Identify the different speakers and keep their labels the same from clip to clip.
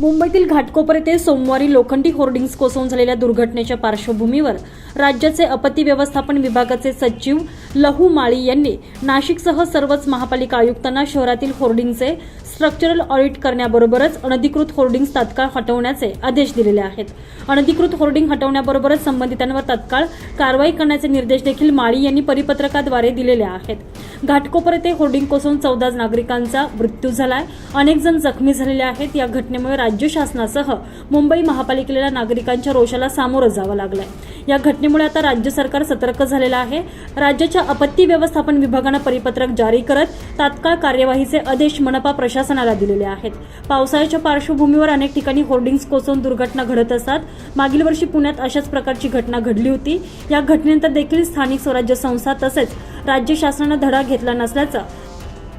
Speaker 1: मुंबईतील घाटकोपर येथे सोमवारी लोखंडी होर्डिंग्स कोसळून झालेल्या दुर्घटनेच्या पार्श्वभूमीवर राज्याचे आपत्ती व्यवस्थापन विभागाचे सचिव लहू माळी यांनी नाशिकसह सर्वच महापालिका आयुक्तांना शहरातील होर्डिंगचे स्ट्रक्चरल ऑडिट करण्याबरोबरच अनधिकृत होर्डिंग्स तात्काळ हटवण्याचे आदेश दिलेले आहेत. अनधिकृत होर्डिंग हटवण्याबरोबरच संबंधितांवर तात्काळ कारवाई करण्याचे निर्देश देखील माळी यांनी परिपत्रकाद्वारे दिलेले आहेत. घाटकोपर येथे होर्डिंग कोसळून चौदा नागरिकांचा मृत्यू झालाय. अनेक जण जखमी झालेले आहेत. या घटनेमुळे राज्य शासनासह मुंबई महापालिकेला नागरिकांच्या रोषाला सामोरं जावं लागलंय. या घटनेमुळे आता राज्य सरकार सतर्क झालेलं आहे. राज्याच्या आपत्ती व्यवस्थापन विभागानं परिपत्रक जारी करत तात्काळ कार्यवाहीचे आदेश मनपा प्रशासनाला दिलेले आहेत. पावसाळ्याच्या पार्श्वभूमीवर अनेक ठिकाणी होर्डिंग्ज कोसळून दुर्घटना घडत असतात. मागील वर्षी पुण्यात अशाच प्रकारची घटना घडली होती. या घटनेनंतर देखील स्थानिक स्वराज्य संस्था तसेच राज्य शासनानं धडा घेतला नसल्याचं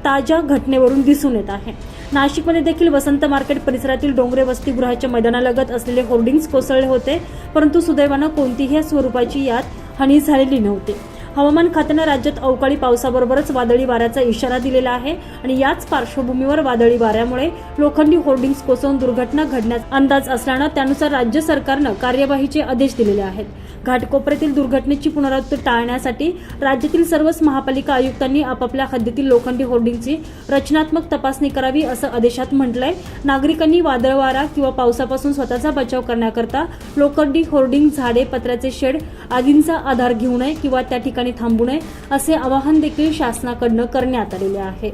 Speaker 1: ताज्या घटनेवरून दिसून येत आहे. नाशिकमध्ये देखील वसंत मार्केट परिसरातील डोंगरे वसतिगृहाच्या मैदानालगत असलेले होर्डिंग्ज कोसळले होते परंतु सुदैवानं कोणतीही स्वरूपाची यात हानी झालेली नव्हती. हवामान खात्यानं राज्यात अवकाळी पावसाबरोबरच वादळी वाऱ्याचा इशारा दिलेला आहे आणि याच पार्श्वभूमीवर वादळी वाऱ्यामुळे लोखंडी होर्डिंग्स कोसळून दुर्घटना घडण्याचा अंदाज असल्यानं त्यानुसार राज्य सरकारनं कार्यवाहीचे आदेश दिलेले आहेत. घाटकोपऱ्यातील दुर्घटनेची पुनरावृत्ती टाळण्यासाठी राज्यातील सर्वच महापालिका आयुक्तांनी आपापल्या हद्दीतील लोखंडी होर्डिंगची रचनात्मक तपासणी करावी असं आदेशात म्हटलंय. नागरिकांनी वादळ वारा किंवा पावसापासून स्वतःचा बचाव करण्याकरता लोखंडी होर्डिंग झाडे पत्र्याचे शेड आदींचा आधार घेऊ नये किंवा त्या ठिकाणी ठिकाणी थांबू नये असे आवाहन देखील शासनाकडनं करण्यात आलेले आहे.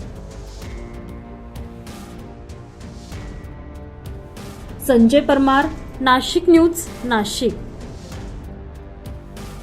Speaker 1: संजय परमार नाशिक न्यूज नाशिक.